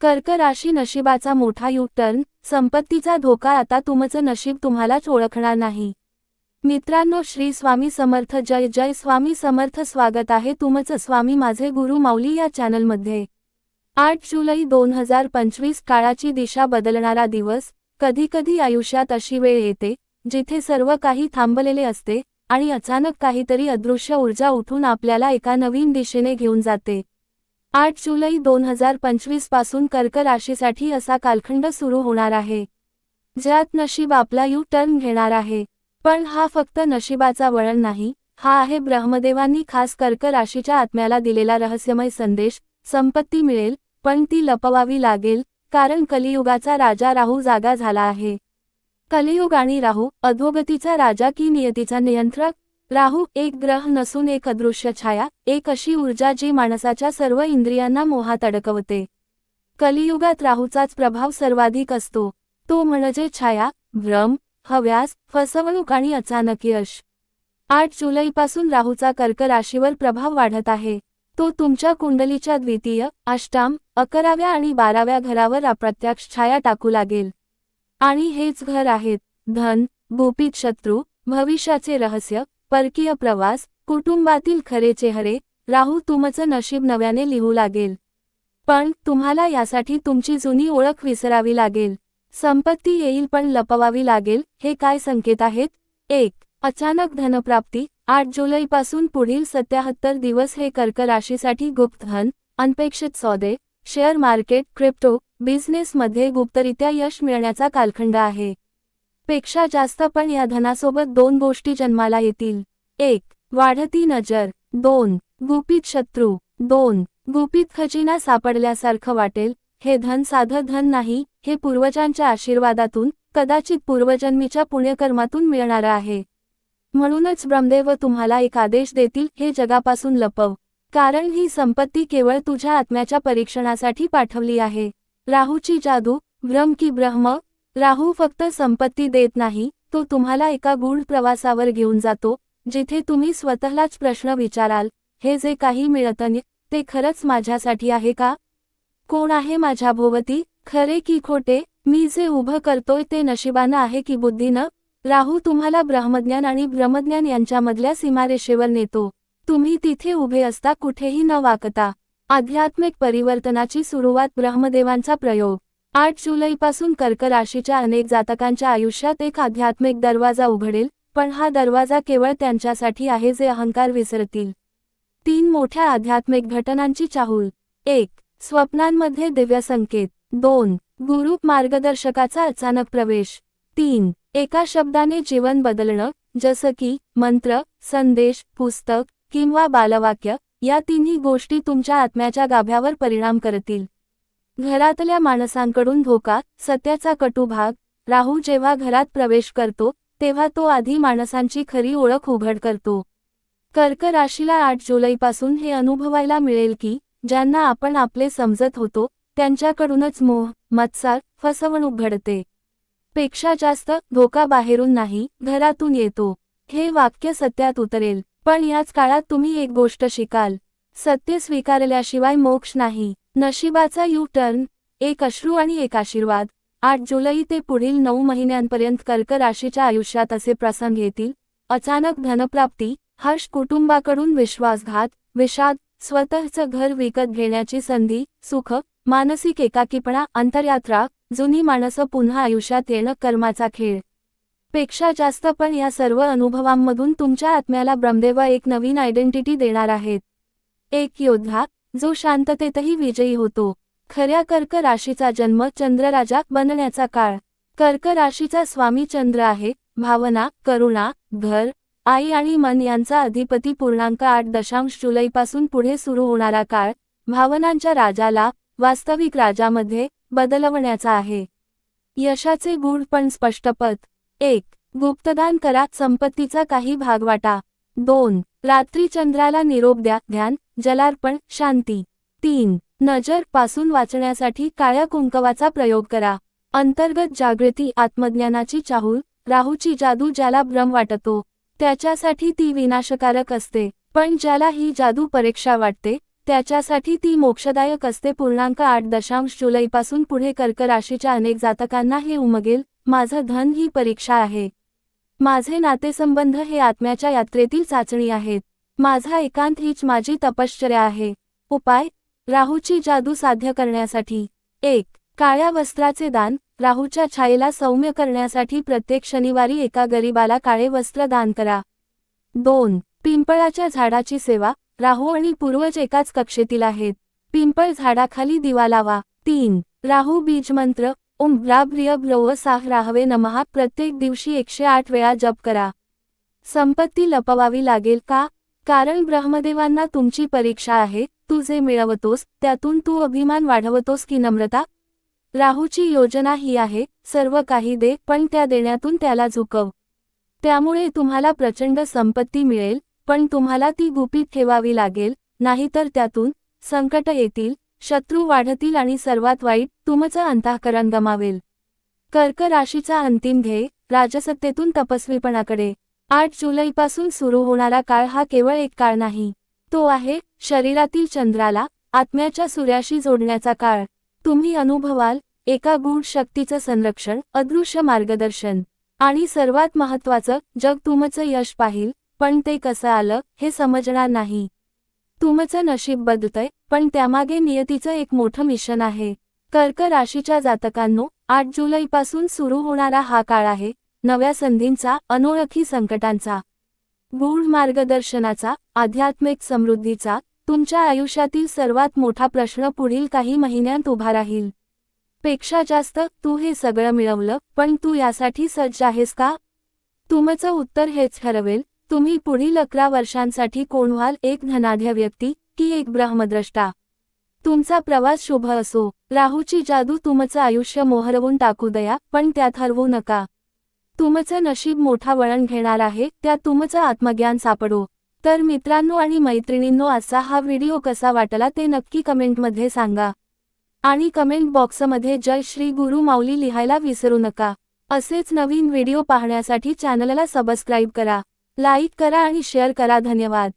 कर्क राशी नशिबाचा मोठा U turn संपत्तीचा धोका आता तुमचं नशीब तुम्हालाच ओळखणार नाही. मित्रांनो श्री स्वामी समर्थ जय जय स्वामी समर्थ स्वागत आहे तुमचं स्वामी माझे गुरु माऊली या चॅनलमध्ये. आठ जुलै दोन हजार पंचवीस काळाची दिशा बदलणारा दिवस कधीकधी आयुष्यात अशी वेळ येते जिथे सर्व काही थांबलेले असते आणि अचानक काहीतरी अदृश्य ऊर्जा उठून आपल्याला एका नवीन दिशेने घेऊन जाते. आठ जुलै दोन हजार पंचवीसपासून कर्क राशीसाठी असा कालखंड सुरू होणार आहे. ज्यात नशीब आपला यू टर्न घेणार आहे. पण हा फक्त नशिबाचा वळण नाही हा आहे ब्रह्मदेवांनी खास कर्क राशीच्या आत्म्याला दिलेला रहस्यमय संदेश संपत्ती मिळेल पण ती लपवावी लागेल कारण कलियुगाचा राजा राहू जागा झाला आहे. कलियुग आणि राहू अधोगतीचा राजा की नियतीचा नियंत्रक? राहू एक ग्रह नसून एक अदृश्य छाया एक अशी ऊर्जा जी माणसाच्या सर्व इंद्रियांना मोहात अडकवते. कलियुगात राहूचाच प्रभाव सर्वाधिक असतो. तो म्हणजे छाया भ्रम हव्यास फसवणूक आणि अचानक यश. आठ जुलैपासून राहूचा कर्क राशीवर प्रभाव वाढत आहे. तो तुमच्या कुंडलीच्या द्वितीय अष्टाम अकराव्या आणि बाराव्या घरावर अप्रत्यक्ष छाया टाकू लागेल. आणि हेच घर आहेत. धन गुपित शत्रू भविष्याचे रहस्य परकीय प्रवास कुटुंबातील खरे चेहरे राहू तुमचं नशीब नव्याने लिहू लागेल. पण तुम्हाला यासाठी तुमची जुनी ओळख विसरावी लागेल. संपत्ती येईल पण लपवावी लागेल हे काय संकेत आहेत? एक अचानक धनप्राप्ती आठ जुलैपासून पुढील सत्याहत्तर दिवस हे कर्क राशीसाठी गुप्त धन अनपेक्षित सौदे शेअर मार्केट क्रिप्टो बिझनेसमध्ये गुप्तरित्या यश मिळण्याचा कालखंड आहे. पेक्षा जास्त पण या धनासोबत दोन गोष्टी जन्माला येतील. एक वाढती नजर. दोन गुपित शत्रू. दोन गुपित खजिना सापडल्यासारखं वाटेल. हे धन साधं धन नाही हे पूर्वजांच्या आशीर्वादातून कदाचित पूर्वजन्मीच्या पुण्यकर्मातून मिळणारं आहे. म्हणूनच ब्रह्मदेव तुम्हाला एक आदेश देतील हे जगापासून लपव. कारण ही संपत्ती केवळ तुझ्या आत्म्याच्या परीक्षणासाठी पाठवली आहे. राहूची जादू भ्रम की ब्रह्म राहू फक्त संपत्ती देत नाही तो तुम्हाला एका गूढ प्रवासावर घेऊन जातो जिथे तुम्ही स्वतःलाच प्रश्न विचाराल हे जे काही मिळतं ते खरंच माझ्यासाठी आहे का? कोण आहे माझ्या भोवती? खरे की खोटे? मी जे उभं करतोय ते नशिबानं आहे की बुद्धीनं? राहू तुम्हाला ब्रह्मज्ञान आणि ब्रह्मज्ञान यांच्यामधल्या सीमारेषेवर नेतो. तुम्ही तिथे उभे असता कुठेही न वाकता. आध्यात्मिक परिवर्तनाची सुरुवात ब्रह्मदेवांचा प्रयोग. आठ जुलैपासून कर्क राशीच्या अनेक जातकांच्या आयुष्यात एक आध्यात्मिक दरवाजा उघडेल पण हा दरवाजा केवळ त्यांच्यासाठी आहे जे अहंकार विसरतील. तीन मोठ्या आध्यात्मिक घटनांची चाहूल. एक स्वप्नांमध्ये दिव्य संकेत. दोन गुरु मार्गदर्शकाचा अचानक प्रवेश. तीन एका शब्दाने जीवन बदलणं जसं की मंत्र संदेश पुस्तक किंवा बालवाक्य या तिन्ही गोष्टी तुमच्या आत्म्याच्या गाभ्यावर परिणाम करतील. घरातल्या माणसांकडून धोका सत्याचा कटू भाग राहू जेव्हा घरात प्रवेश करतो तेव्हा तो आधी माणसांची खरी ओळख उघड करतो. कर्क राशीला आठ जुलैपासून हे अनुभवायला मिळेल की ज्यांना आपण आपले समजत होतो त्यांच्याकडूनच मोह मत्सार फसवणूक घडते. पेक्षा जास्त धोका बाहेरून नाही घरातून येतो. हे वाक्य सत्यात उतरेल. पण याच काळात तुम्ही एक गोष्ट शिकाल. सत्य स्वीकारल्याशिवाय मोक्ष नाही. नशिबाचा यू टर्न एक अश्रू आणि एक आशीर्वाद. आठ जुलै ते पुढील नऊ महिन्यांपर्यंत कर्क राशीच्या आयुष्यात असे प्रसंग येतील. अचानक धनप्राप्ती हर्ष कुटुंबाकडून विश्वासघात विषाद स्वतःचं घर विकत घेण्याची संधी सुख मानसिक एकाकीपणा अंतरयात्रा जुनी माणसं पुन्हा आयुष्यात येणं कर्माचा खेळ. पेक्षा जास्त पण या सर्व अनुभवांमधून तुमच्या आत्म्याला ब्रह्मदेव एक नवीन आयडेंटिटी देणार आहेत. एक योद्धा जो शांततेतही विजयी होतो. खऱ्या कर्क राशीचा जन्म चंद्रराजा बनण्याचा काळ. कर्क राशीचा स्वामी चंद्र आहे. भावना करुणा घर आई आणि मन यांचा अधिपती पूर्णांक आठ दशांश जुलैपासून पुढे सुरू होणारा काळ भावनांच्या राजाला वास्तविक राजामध्ये बदलवण्याचा आहे. यशाचे गूढ पण स्पष्टपत एक गुप्तदान करा संपत्तीचा काही भाग वाटा दोन रात्री चंद्राला निरोप द्या ध्यान जलार्पण शांती. तीन नजरपासून वाचण्यासाठी काळ्या कुंकवाचा प्रयोग करा. अंतर्गत जागृती आत्मज्ञानाची चाहूल राहूची जादू ज्याला भ्रम वाटतो त्याच्यासाठी ती विनाशकारक असते. पण ज्याला ही जादू परीक्षा वाटते त्याच्यासाठी ती मोक्षदायक असते. पूर्णांक आठ दशांश जुलैपासून पुढे कर्क राशीच्या अनेक जातकांना हे उमगेल माझं धन ही परीक्षा आहे. माझे नातेसंबंध हे आत्म्याच्या यात्रेतील चाचणी आहेत. माझा एकांत हीच माझी तपश्चर्या आहे. उपाय राहूची जादू साध्य करण्यासाठी. एक काळ्या वस्त्राचे दान राहूच्या छायेला सौम्य करण्यासाठी प्रत्येक शनिवारी एका गरीबाला काळे वस्त्र दान करा. दोन पिंपळाच्या झाडाची सेवा राहू आणि पूर्वज एकाच कक्षेतील आहेत. पिंपळ झाडाखाली दिवा लावा. तीन राहू बीज मंत्र ओम ब्राब्रिय ब्रव साह राहवे नमहा प्रत्येक दिवशी एकशे आठ वेळा जप करा. संपत्ती लपवावी लागेल का? कारण ब्रह्मदेवांना तुमची परीक्षा आहे तू जे मिळवतोस त्यातून तू अभिमान वाढवतोस की नम्रता? राहूची योजना ही आहे सर्व काही दे पण त्या देण्यातून त्याला झुकव. त्यामुळे तुम्हाला प्रचंड संपत्ती मिळेल पण तुम्हाला ती गुपित ठेवावी लागेल नाहीतर त्यातून संकट येतील शत्रू वाढतील आणि सर्वात वाईट तुमचं अंतःकरण गमावेल. कर्क राशीचा अंतिम ध्येय राजसत्तेतून तपस्वीपणाकडे. आठ जुलैपासून सुरू होणारा काळ हा केवळ एक काळ नाही. तो आहे शरीरातील चंद्राला आत्म्याच्या सूर्याशी जोडण्याचा काळ. तुम्ही अनुभवाल एका गूढ शक्तीचं संरक्षण अदृश्य मार्गदर्शन. आणि सर्वात महत्वाचं जग तुमचं यश पाहिल पण ते कसं आलं हे समजणार नाही. तुमचं नशीब बदलतंय पण त्यामागे नियतीचं एक मोठं मिशन आहे. कर्क राशीच्या जातकांनो आठ जुलैपासून सुरू होणारा हा काळ आहे नव्या संधींचा अनोळखी संकटांचा गूढ मार्गदर्शनाचा आध्यात्मिक समृद्धीचा तुमच्या आयुष्यातील सर्वात मोठा प्रश्न पुढील काही महिन्यांत उभा राहील. पेक्षा जास्त तू हे सगळं मिळवलं पण तू यासाठी सज्ज आहेस का? तुमचं उत्तर हेच ठरवेल तुम्ही पुढील अकरा वर्षांसाठी कोण व्हाल? एक धनाढ्य व्यक्ती की एक ब्रह्मद्रष्टा? तुमचा प्रवास शुभ असो. राहूची जादू तुमचं आयुष्य मोहरवून टाकू दया पण त्यात हरवू नका. तुमचं नशीब मोठा वळण घेणार आहे त्या तुमचं आत्मज्ञान सापडो. तर मित्रांनो आणि मैत्रिणींनो असा हा व्हिडिओ कसा वाटला ते नक्की कमेंटमध्ये सांगा. आणि कमेंट बॉक्समध्ये जय श्री गुरु माऊली लिहायला विसरू नका. असेच नवीन व्हिडिओ पाहण्यासाठी चॅनलला सबस्क्राईब करा. लाईक करा आणि शेअर करा. धन्यवाद.